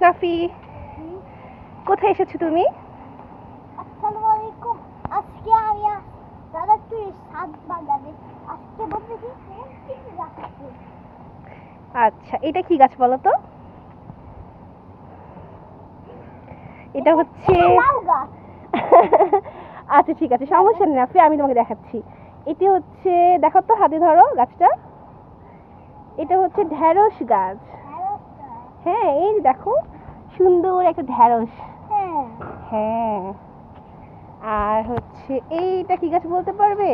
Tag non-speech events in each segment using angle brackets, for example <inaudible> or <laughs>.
নাফি কোথায় এসেছ তুমি? আসসালামু আলাইকুম। আজকে আমি দাদাতুই সাত বাগানে। আজকে আচ্ছা এটা কি গাছ বলো তো? এটা হচ্ছে <laughs> আচ্ছা ঠিক আছে সমস্যা নেই নাফি আমি তোমাকে দেখাচ্ছি। এটি হচ্ছে দেখো তো হাতে ধরো গাছটা। এটা হচ্ছে ঢ্যাঁড়স গাছ। হ্যাঁ এই যে দেখো সুন্দর একটা ঢ্যাঁড়স হ্যাঁ। হ্যাঁ। আর হচ্ছে এইটা কি গাছ বলতে পারবে?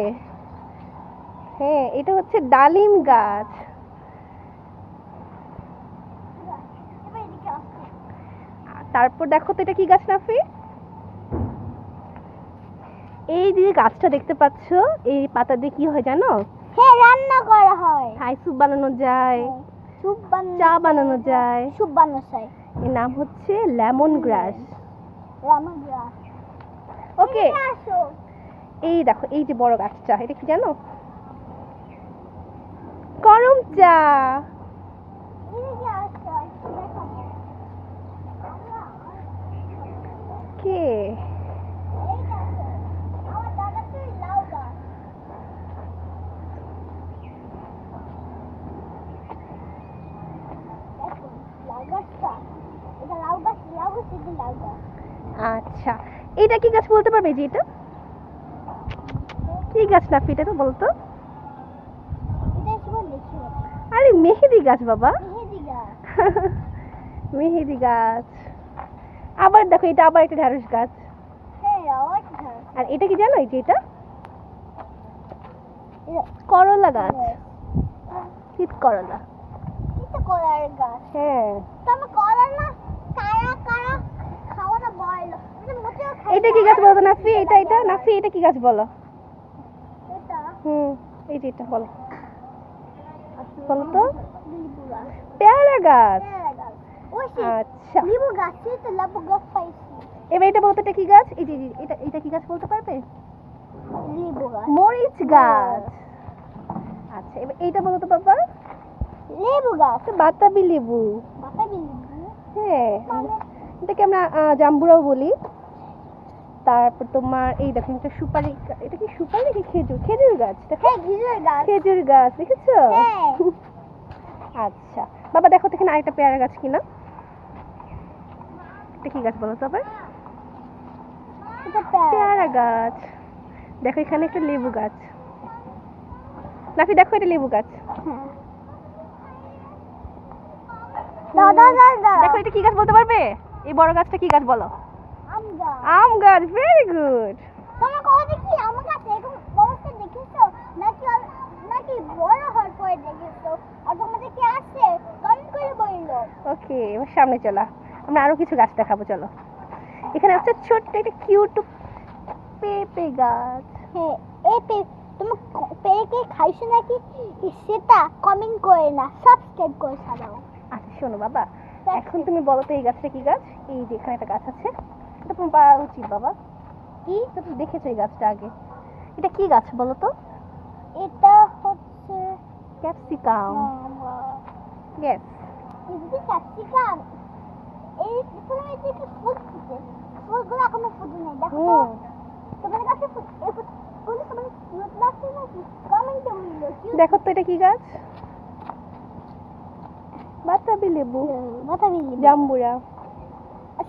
হ্যাঁ এটা হচ্ছে ডালিম গাছ। তারপর দেখো তো এটা কি গাছ নাফি? এই যে গাছটা দেখতে পাচ্ছ এই পাতা দিয়ে কি হয় জানো? হ্যাঁ রান্না করা হয়। থাই স্যুপ বানানো যায়। স্যুপ বানানো চা বানানো যায়। স্যুপ বানানো যায় এর নাম হচ্ছে লেমন গ্রাস। লেমন গ্রাস। ওকে। এই দেখো এই যে বড় গাছটা এটা কি জানো? করম চা এদিকে আসো একটু দেখাবো কে এই দেখো আমার দাদাতুই লাউ গাছ দেখুন লাউ গাছটা এটা লাউ গাছ লাউ গাছ এটা লাউ গাছ আচ্ছা। এটা কি গাছ বলতে পারবে যে এটা কি গাছ না এটা তো বলতো? আরে মেহেদি গাছ বাবা। মেহেদি গাছ। আবার দেখো এটা আবার একটা ঢ্যাঁড়স গাছ। আর এটা কি জানো এই যে এটা? করলা গাছ। শীত করলা গাছ। হ্যাঁ তুমি কলা না কারা কারা খাওয়ানো বলো এটা এটা কি গাছ বলো? নাফি এটা এটা? নাফি এটা কি গাছ বলো? এটা? হুম এই যে এটা বলো। বলো তো। পেয়ারা গাছ। আচ্ছা। লিবু গাছ তো লেবু গাছ পাইছি। এবার এটা বলতো এটা কি গাছ? এই যে এটা এটা কি গাছ বলতে পারবে? লিবু গাছ। মরিচ গাছ। আচ্ছা এবার এইটা বলো তো বাবা। লেবু গাছ। বাতাবি লেবু। বাতাবি লিবু? হ্যাঁ। মানে? এটাকে আমরা জাম্বুরাও বলি। তারপর তোমার এই দেখো একটা সুপারি এটা কি সুপারি নাকি খেজুর? খেজুর গাছ দেখো হ্যাঁ ঘিজুর গাছ। খেজুর গাছ দেখেছ? হ্যাঁ। <laughs> আচ্ছা। বাবা দেখো তো এখানে আরেকটা পেয়ারা গাছ কিনা। এটা কি গাছ বলো তো আবার? এটা পেয়ারা। গাছ। দেখো এখানে একটা লেবু গাছ। নাফি দেখো এটা লেবু গাছ। দাদা দাদা দেখো এটা কি গাছ বলতে পারবে? এই বড় গাছটা কি গাছ বলো? আম গাছ। ভেরি গুড তোমরা কখন দেখি? আম গাছ এরকম অবস্থা দেখেছ নাকি নাকি বড় হওয়ার পরে দেখেছ আর তোমাদের কি আছে? কমেন্ট করে বলল। ওকে এবার সামনে চলা। আমরা আরও কিছু গাছ দেখাবো চলো। এখানে আছে ছোট্ট একটা কিউট পেঁপে গাছ। হ্যাঁ এই পে তুমি পেকে খাইছো নাকি? সেটা কমেন্ট করে না সাবস্ক্রাইব করে ছাড়াও। আচ্ছা শোনো বাবা এখন তুমি বলো তো এই গাছটা কি গাছ? এই যে এখানে একটা গাছ আছে। তোমার পাওয়া উচিত বাবা। কি? তুমি দেখেছ এই গাছটা আগে। এটা কি গাছ বলো তো? এটা হচ্ছে ক্যাপসিকাম। ইয়েস এটা ক্যাপসিকাম এই তুমি এই যে ফুল ফুটে। ফুলগুলো এখনও ফুটে নেই। দেখো তো। তোমাদের কাছে ফুল এই ফুলগুলো তোমাদের কিউট লাগছে নাকি? কমেন্টে বলল দেখো তো এটা কি গাছ? বাতাবি লেবু। বাতাবি জাম্বুরা। সাম্বুর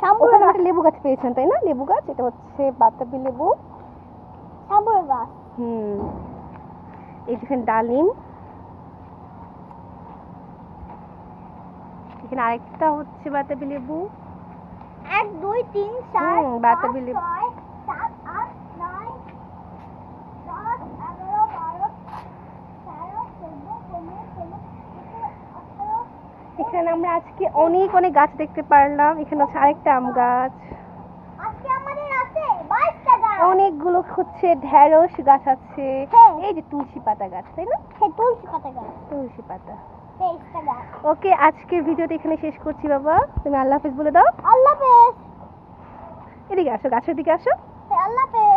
ওখানে একটা লেবু গাছ পেয়েছেন তাই না? লেবু গাছ এটা হচ্ছে বাতাবি লেবু। সাম্বুর গাছ। হুম। এই যেখানে ডালিম। এখানে আরেকটা হচ্ছে বাতাবি লেবু। এক দুই তিন চার হুম, বাতাবি লেবু। এখানে আমরা আজকে অনেক অনেক গাছ দেখতে পারলাম। এখানে হচ্ছে আরেকটা আম গাছ। আজকে আমাদের আছে বাইশটা গাছ। অনেকগুলো হচ্ছে ঢেঁড়স গাছ আছে। হ্যাঁ। এই যে তুলসী পাতা গাছ তাই না? হ্যাঁ তুলসী পাতা গাছ। তুলসী পাতা। ওকে আজকের ভিডিওটা এখানে শেষ করছি বাবা। তুমি আল্লাহ হাফিজ বলে দাও। আল্লাহ হাফেজ। এদিকে আসো গাছের দিকে আসো। হ্যাঁ, আল্লাহ হাফেজ।